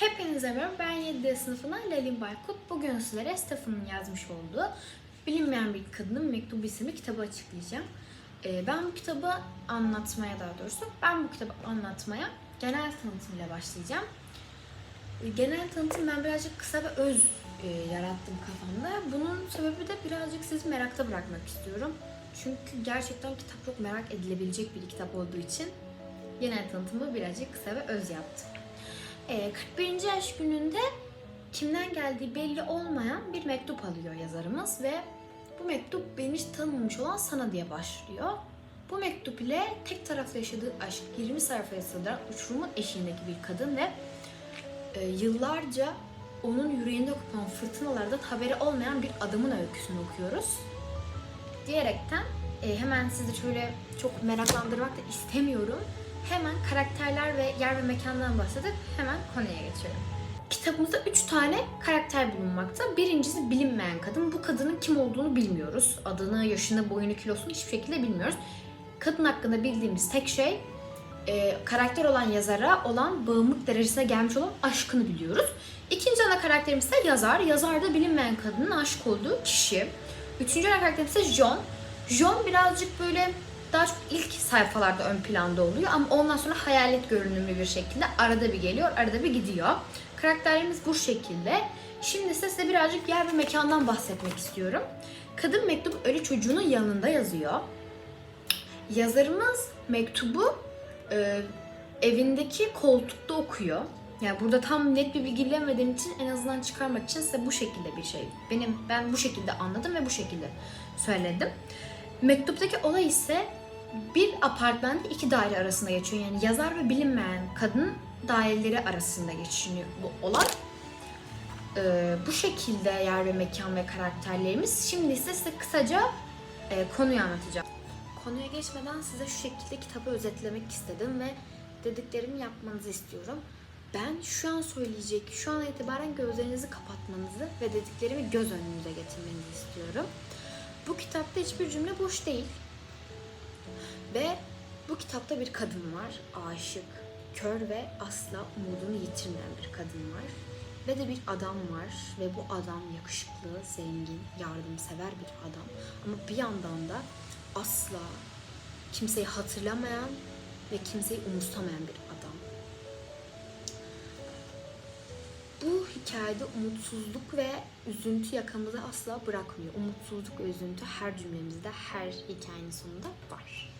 Hepinize merhaba. Ben 7. sınıfına Lelin Baykut. Bugün sizlere Stefan'ın yazmış olduğu Bilinmeyen Bir Kadının Mektubu isimli kitabı açıklayacağım. Ee, ben bu kitabı anlatmaya daha doğrusu, ben bu kitabı anlatmaya genel tanıtımıyla başlayacağım. Ee, Genel tanıtım ben birazcık kısa ve öz e, yarattım kafamda. Bunun sebebi de birazcık sizi merakta bırakmak istiyorum. Çünkü gerçekten kitap çok merak edilebilecek bir kitap olduğu için genel tanıtımı birazcık kısa ve öz yaptım. Ee, 41. yaş gününde kimden geldiği belli olmayan bir mektup alıyor yazarımız ve bu mektup beni hiç tanımamış olan sana diye başlıyor. Bu mektup ile tek taraflı yaşadığı aşk 20 sayfaya sığdıran uçurumun eşiğindeki bir kadın ve e, yıllarca onun yüreğinde kopan fırtınalardan haberi olmayan bir adamın öyküsünü okuyoruz. Diyerekten e, hemen sizi şöyle çok meraklandırmak da istemiyorum. Hemen karakterler ve yer ve mekandan bahsedip hemen konuya geçiyorum. Kitabımızda üç tane karakter bulunmakta. Birincisi bilinmeyen kadın. Bu kadının kim olduğunu bilmiyoruz. Adını, yaşını, boyunu, kilosunu hiçbir şekilde bilmiyoruz. Kadın hakkında bildiğimiz tek şey e, karakter olan yazara olan bağımlılık derecesine gelmiş olan aşkını biliyoruz. İkinci ana karakterimiz ise yazar. Yazar da bilinmeyen kadının aşık olduğu kişi. Üçüncü ana karakterimiz ise John. John birazcık böyle daha çok ilk sayfalarda ön planda oluyor ama ondan sonra hayalet görünümlü bir şekilde arada bir geliyor, arada bir gidiyor. Karakterlerimiz bu şekilde. Şimdi ise size birazcık yer ve mekandan bahsetmek istiyorum. Kadın mektubu ölü çocuğunun yanında yazıyor. Yazarımız mektubu e, evindeki koltukta okuyor. Yani burada tam net bir bilgi bilemediğim için en azından çıkarmak için size bu şekilde bir şey. Benim ben bu şekilde anladım ve bu şekilde söyledim. Mektuptaki olay ise bir apartmanda iki daire arasında geçiyor. Yani yazar ve bilinmeyen kadın daireleri arasında geçiyor bu olay. Ee, bu şekilde yer ve mekan ve karakterlerimiz. Şimdi ise size kısaca e, konuyu anlatacağım. Konuya geçmeden size şu şekilde kitabı özetlemek istedim ve dediklerimi yapmanızı istiyorum. Ben şu an söyleyecek, şu an itibaren gözlerinizi kapatmanızı ve dediklerimi göz önünüze getirmenizi istiyorum. Bu kitapta hiçbir cümle boş değil. Ve bu kitapta bir kadın var, aşık, kör ve asla umudunu yitirmeyen bir kadın var. Ve de bir adam var ve bu adam yakışıklı, zengin, yardımsever bir adam. Ama bir yandan da asla kimseyi hatırlamayan ve kimseyi umursamayan bir adam. Bu hikayede umutsuzluk ve üzüntü yakamızı asla bırakmıyor. Umutsuzluk ve üzüntü her cümlemizde, her hikayenin sonunda var.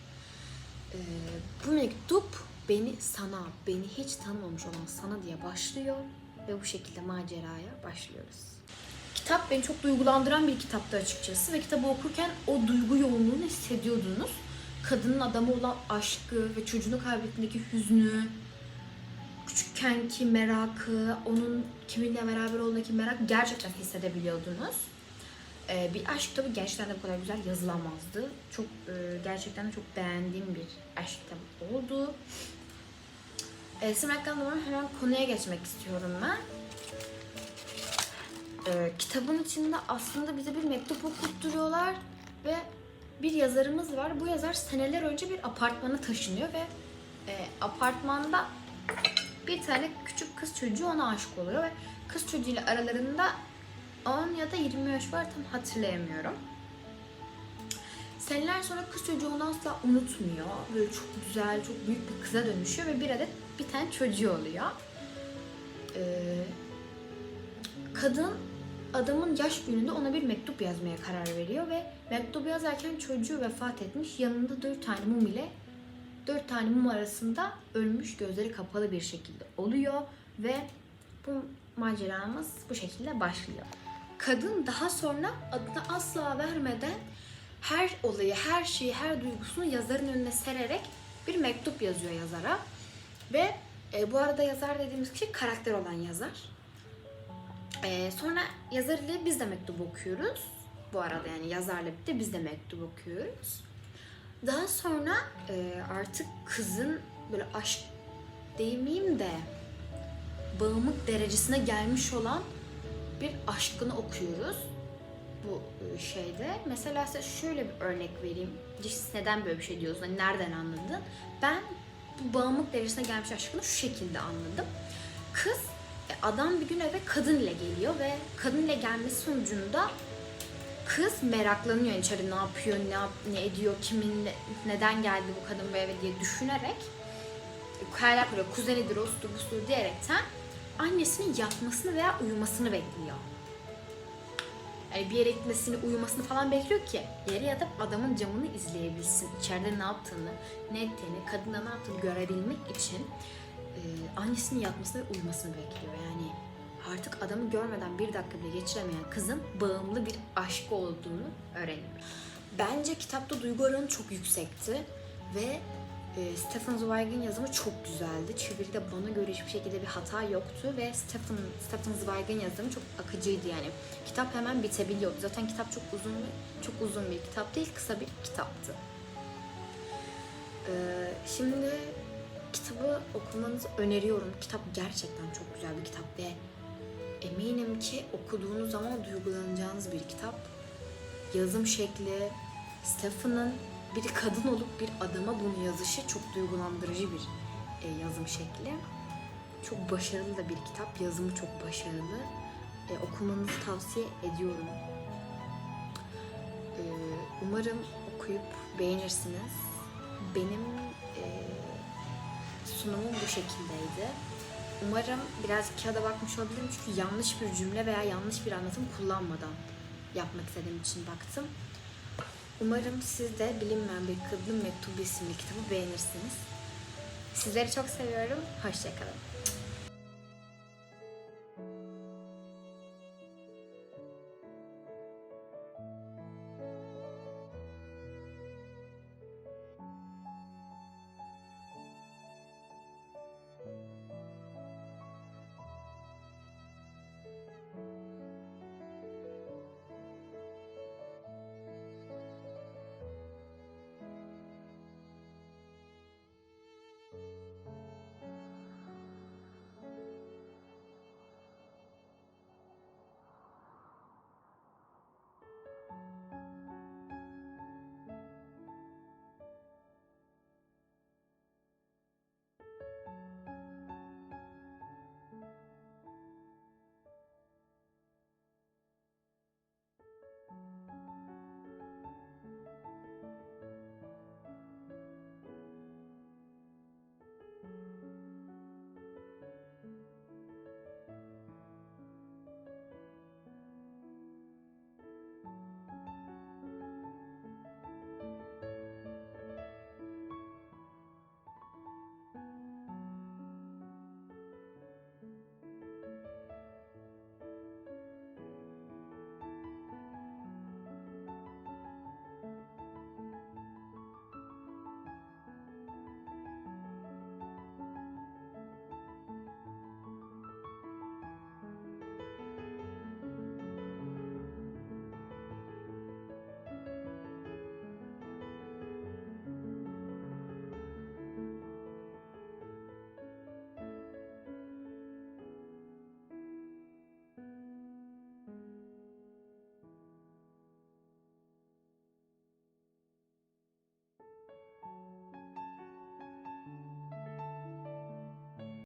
Ee, bu mektup beni sana, beni hiç tanımamış olan sana diye başlıyor ve bu şekilde maceraya başlıyoruz. Kitap beni çok duygulandıran bir kitaptı açıkçası ve kitabı okurken o duygu yoğunluğunu hissediyordunuz. Kadının adamı olan aşkı ve çocuğunu kaybettiğindeki hüznü, küçükkenki merakı, onun kiminle beraber olduğundaki merak gerçekten hissedebiliyordunuz. Ee, bir aşk kitabı gerçekten de bu kadar güzel yazılamazdı. Çok e, gerçekten de çok beğendiğim bir aşk kitabı oldu. E, Sımrak'tan hemen konuya geçmek istiyorum ben. Ee, kitabın içinde aslında bize bir mektup okutturuyorlar ve bir yazarımız var. Bu yazar seneler önce bir apartmana taşınıyor ve e, apartmanda bir tane küçük kız çocuğu ona aşık oluyor ve kız çocuğuyla aralarında 10 ya da 20 yaş var tam hatırlayamıyorum. Seneler sonra kız çocuğu onu asla unutmuyor. Böyle çok güzel, çok büyük bir kıza dönüşüyor ve bir adet bir tane çocuğu oluyor. Ee, kadın adamın yaş gününde ona bir mektup yazmaya karar veriyor ve mektubu yazarken çocuğu vefat etmiş. Yanında dört tane mum ile dört tane mum arasında ölmüş gözleri kapalı bir şekilde oluyor ve bu maceramız bu şekilde başlıyor. Kadın daha sonra adını asla vermeden her olayı, her şeyi, her duygusunu yazarın önüne sererek bir mektup yazıyor yazara. Ve e, bu arada yazar dediğimiz kişi karakter olan yazar. E, sonra yazar ile biz de mektup okuyoruz. Bu arada yani yazarla birlikte biz de mektup okuyoruz. Daha sonra e, artık kızın böyle aşk demeyeyim de bağımlılık derecesine gelmiş olan bir aşkını okuyoruz bu e, şeyde. Mesela size şöyle bir örnek vereyim. Siz neden böyle bir şey diyorsun? Hani nereden anladın? Ben bu bağımlılık derecesine gelmiş aşkını şu şekilde anladım. Kız e, adam bir gün eve kadın ile geliyor ve kadın ile gelmesi sonucunda kız meraklanıyor içeri ne yapıyor, ne, yap, ne ediyor, kimin, neden geldi bu kadın bu eve diye düşünerek kayalar kuruyor, kuzenidir, osudur, busudur diyerekten annesinin yatmasını veya uyumasını bekliyor. Yani bir yere gitmesini, uyumasını falan bekliyor ki yere yatıp adamın camını izleyebilsin. İçeride ne yaptığını, ne ettiğini, kadında ne yaptığını görebilmek için e, annesinin yatmasını ve uyumasını bekliyor. Yani artık adamı görmeden bir dakika bile geçiremeyen kızın bağımlı bir aşk olduğunu öğreniyor. Bence kitapta duygu oranı çok yüksekti ve e, Stephen Zweig'in yazımı çok güzeldi. Çeviride bana göre hiçbir şekilde bir hata yoktu ve Stephen, Stephen Zweig'in yazımı çok akıcıydı yani. Kitap hemen bitebiliyordu. Zaten kitap çok uzun çok uzun bir kitap değil, kısa bir kitaptı. Ee, şimdi kitabı okumanızı öneriyorum. Kitap gerçekten çok güzel bir kitap ve eminim ki okuduğunuz zaman duygulanacağınız bir kitap. Yazım şekli, Stephen'ın bir kadın olup bir adama bunu yazışı çok duygulandırıcı bir e, yazım şekli. Çok başarılı da bir kitap. Yazımı çok başarılı. E, okumanızı tavsiye ediyorum. E, umarım okuyup beğenirsiniz. Benim e, sunumum bu şekildeydi. Umarım biraz kağıda bakmış olabilirim çünkü yanlış bir cümle veya yanlış bir anlatım kullanmadan yapmak istediğim için baktım. Umarım siz de Bilinmeyen Bir Kadın Mektubu isimli kitabı beğenirsiniz. Sizleri çok seviyorum. Hoşçakalın.